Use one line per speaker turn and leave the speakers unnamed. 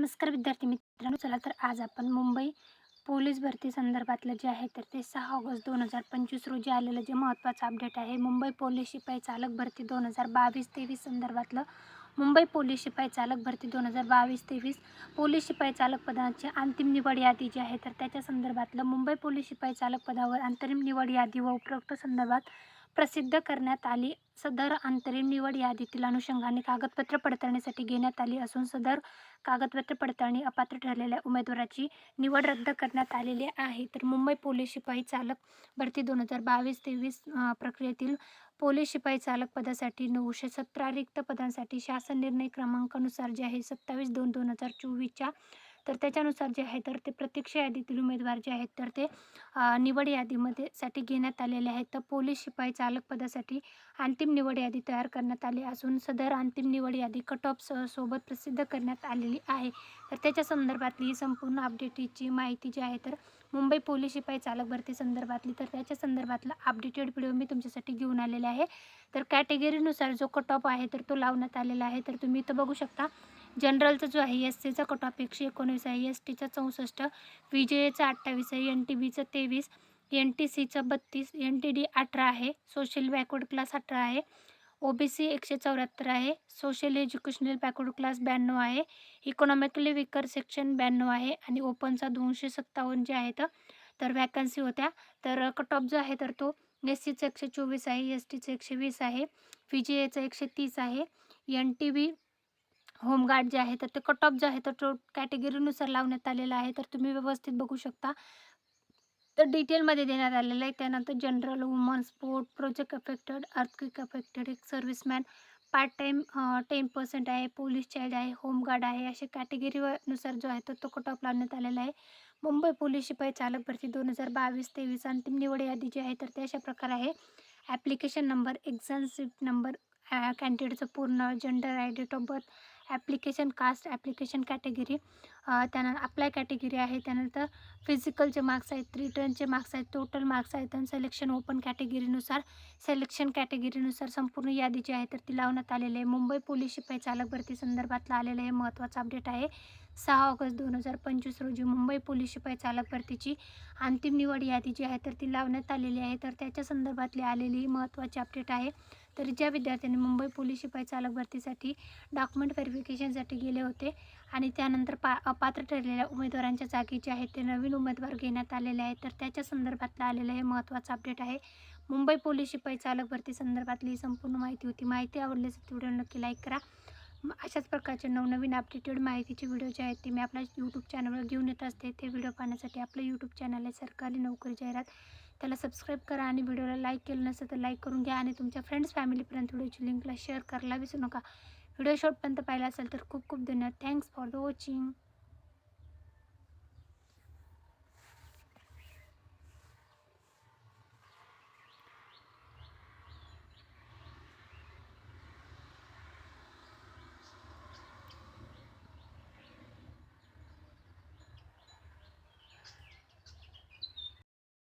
नमस्कार विद्यार्थी मित्रांनो चला तर आज आपण मुंबई पोलीस भरती संदर्भातलं जे आहे तर ते सहा ऑगस्ट दोन हजार पंचवीस रोजी आलेलं जे महत्त्वाचं अपडेट आहे. मुंबई पोलीस शिपाई चालक भरती दोन हजार बावीस तेवीस संदर्भातलं मुंबई पोलीस शिपाई चालक भरती दोन हजार बावीस तेवीस पोलीस शिपाई चालक पदाची अंतिम निवड यादी जी आहे तर त्याच्या संदर्भातलं मुंबई पोलीस शिपाई चालक पदावर अंतरिम निवड यादी व उपरोक्त संदर्भात प्रसिद्ध करण्यात आली. सदर अंतरिम निवड यादीतील अनुषंगाने कागदपत्र पडताळणीसाठी घेण्यात आली असून सदर कागदपत्र पडताळणी अपात्र ठरलेल्या उमेदवाराची निवड रद्द करण्यात आलेली आहे. तर मुंबई पोलीस शिपाई चालक भरती दोन हजार बावीस तेवीस प्रक्रियेतील पोलीस शिपाई चालक पदासाठी नऊशे सतरा रिक्त पदांसाठी शासन निर्णय क्रमांकानुसार जे आहे सत्तावीस दोन दोन हजार चोवीसच्या तर त्याच्यानुसार जे आहे तर ते प्रतीक्षा यादीतील उमेदवार जे आहेत तर ते निवड यादीमध्ये साठी घेण्यात आलेले आहेत. तर पोलीस शिपाई चालक पदासाठी अंतिम निवड यादी तयार करण्यात आली असून सदर अंतिम निवड यादी कट ऑफ सोबत प्रसिद्ध करण्यात आलेली आहे. तर त्याच्या संदर्भातली ही संपूर्ण अपडेटची माहिती जी आहे तर मुंबई पोलीस शिपाई चालक भरती संदर्भातली तर त्याच्या संदर्भातला अपडेटेड व्हिडिओ मी तुमच्यासाठी घेऊन आलेले आहे. तर कॅटेगरीनुसार जो कट ऑफ आहे तर तो लावण्यात आलेला आहे. तर तुम्ही इथं बघू शकता जनरलचा जो आहे एस सीचा कट ऑफ एकशे एकोणवीस आहे एस टीचा चौसष्ट व्ही जे एचा अठ्ठावीस आहे एन टी बीचं तेवीस एन टी सीचं बत्तीस एन टी डी अठरा आहे सोशल बॅकवर्ड क्लास अठरा आहे ओ बी सी एकशे चौऱ्याहत्तर आहे सोशल एज्युकेशनल बॅकवर्ड क्लास ब्याण्णव आहे इकॉनॉमिकली विकर सेक्शन ब्याण्णव आहे आणि ओपनचा दोनशे सत्तावन्न जे आहेत तर वॅकन्सी होत्या. तर कट ऑफ जो आहे तर तो एस सीचं एकशे चोवीस आहे एस टीचं एकशे वीस आहे व्ही जी एचं एकशे तीस आहे एन टी बी होमगार्ड जे आहे तर ते कट ऑफ जे आहे तर तो कॅटेगरीनुसार लावण्यात आलेला आहे. तर तुम्ही व्यवस्थित बघू शकता. तर डिटेलमध्ये देण्यात आलेलं आहे. त्यानंतर general woman sport project affected earthquake affected एक serviceman part time ten percent आहे. पोलीस चाइल्ड आहे होमगार्ड आहे. असे कॅटेगरीनुसार जो आहे तो तो कट ऑफ लावण्यात आलेला आहे. मुंबई पोलीस शिपाई चालक भरती दोन हजार बावीस तेवीस अंतिम निवड यादी जी आहे तर ते अशा प्रकारे आहे. Application number exam seat number कॅन्डिडेटचं पूर्ण जेंडर आहे date of birth application caste application category त्यानंतर अप्लाय कॅटेगरी आहे. त्यानंतर फिजिकलचे मार्क्स आहेत रिटर्नचे मार्क्स आहेत टोटल मार्क्स आहेत आणि सिलेक्शन ओपन कॅटेगरीनुसार सिलेक्शन कॅटेगरीनुसार संपूर्ण यादी जी आहे तर ती लावण्यात आलेली आहे. मुंबई पोलीस शिपाई चालक भरती संदर्भातलं आलेलं हे महत्त्वाचं अपडेट आहे. सहा ऑगस्ट दोन हजार पंचवीस रोजी मुंबई पोलीस शिपाई चालक भरतीची अंतिम निवड यादी जी आहे तर ती लावण्यात आलेली आहे. तर त्याच्या संदर्भातली आलेली महत्त्वाची अपडेट आहे. तर ज्या विद्यार्थ्यांनी मुंबई पोलीस शिपाई चालक भरतीसाठी डॉक्युमेंट व्हेरिफिकेशनसाठी गेले होते आणि त्यानंतर पा अपात्र ठरलेल्या उमेदवारांच्या जागी जे आहेत ते नवीन उमेदवार घेण्यात आलेले आहेत तर त्याच्या संदर्भातलं आलेलं हे महत्त्वाचं अपडेट आहे. मुंबई पोलीस शिपाई चालक भरती संदर्भातली संपूर्ण माहिती होती. माहिती आवडल्यास व्हिडिओ नक्की लाईक करा. अशाच प्रकारचे नवनवीन अपडेटेड माहितीचे व्हिडिओ जे आहेत ते मी आपल्या यूट्यूब चॅनलवर घेऊन येत असते. ते व्हिडिओ पाहण्यासाठी आपलं यूट्यूब चॅनल आहे सरकारी नोकरी जाहिरात त्याला सबस्क्राईब करा आणि व्हिडिओला लाईक केलं नसेल तर लाईक करून घ्या आणि तुमच्या फ्रेंड्स फॅमिलीपर्यंत व्हिडिओची लिंकला शेअर करायला विसरू नका. व्हिडिओ शॉर्टपर्यंत पाहिला असेल तर खूप खूप धन्यवाद. Thanks for the watching